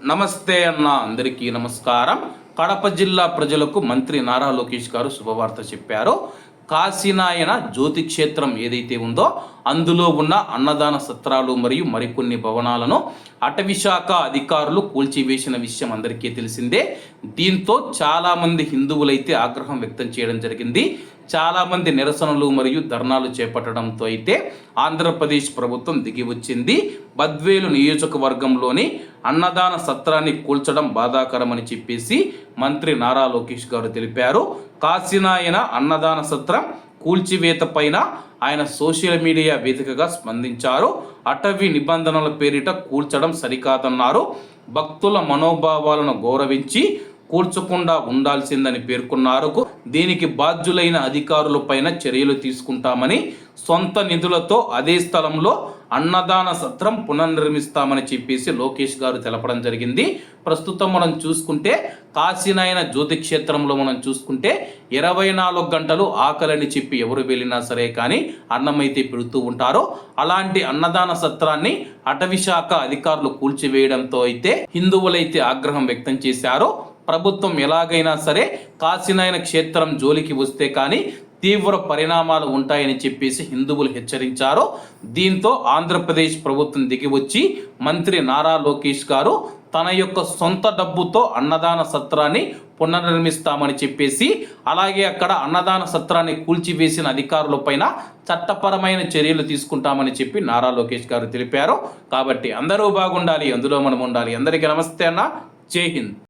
నమస్తే అన్న అందరికీ నమస్కారం. కడప జిల్లా ప్రజలకు మంత్రి నారా లోకేష్ గారు శుభవార్త చెప్పారు. కాశీనాయన జ్యోతి క్షేత్రం ఏదైతే ఉందో అందులో ఉన్న అన్నదాన సత్రాలు మరియు మరికొన్ని భవనాలను అటవీశాఖ అధికారులు కూల్చివేసిన విషయం అందరికీ తెలిసిందే. దీంతో చాలామంది హిందువులైతే ఆగ్రహం వ్యక్తం చేయడం జరిగింది. చాలామంది నిరసనలు మరియు ధర్నాలు చేపట్టడంతో అయితే ఆంధ్రప్రదేశ్ ప్రభుత్వం దిగి వచ్చింది. బద్వేలు నియోజకవర్గంలోని అన్నదాన సత్రాన్ని కూల్చడం బాధాకరమని చెప్పేసి మంత్రి నారా లోకేష్ గారు తెలిపారు. కాశీనాయన అన్నదాన సత్రం కూల్చివేత పైన ఆయన సోషల్ మీడియా వేదికగా స్పందించారు. అటవీ నిబంధనల పేరిట కూల్చడం సరికాదన్నారు. భక్తుల మనోభావాలను గౌరవించి కూర్చకుండా ఉండాల్సిందని పేర్కొన్నారు. దీనికి బాధ్యులైన అధికారులపైన చర్యలు తీసుకుంటామని సొంత నిధులతో అదే స్థలంలో అన్నదాన సత్రం పునర్నిర్మిస్తామని చెప్పేసి లోకేష్ గారు తెలపడం జరిగింది. ప్రస్తుతం మనం చూసుకుంటే కాశీనాయన జ్యోతి క్షేత్రంలో మనం చూసుకుంటే ఇరవై నాలుగు గంటలు ఆకలిని చెప్పి ఎవరు వెళ్ళినా సరే కానీ అన్నం అయితే పెడుతూ ఉంటారో. అలాంటి అన్నదాన సత్రాన్ని అటవీశాఖ అధికారులు కూల్చివేయడంతో అయితే హిందువులైతే ఆగ్రహం వ్యక్తం చేశారు. ప్రభుత్వం ఎలాగైనా సరే కాశీనాయన క్షేత్రం జోలికి వస్తే కానీ తీవ్ర పరిణామాలు ఉంటాయని చెప్పేసి హిందువులు హెచ్చరించారు. దీంతో ఆంధ్రప్రదేశ్ ప్రభుత్వం దిగి వచ్చి మంత్రి నారా లోకేష్ గారు తన యొక్క సొంత డబ్బుతో అన్నదాన సత్రాన్ని పునర్నిర్మిస్తామని చెప్పేసి అలాగే అక్కడ అన్నదాన సత్రాన్ని కూల్చివేసిన అధికారులపైన చట్టపరమైన చర్యలు తీసుకుంటామని చెప్పి నారా లోకేష్ గారు తెలిపారు. కాబట్టి అందరూ బాగుండాలి అందులో మనం ఉండాలి. అందరికీ నమస్తే అన్న. జై హింద్.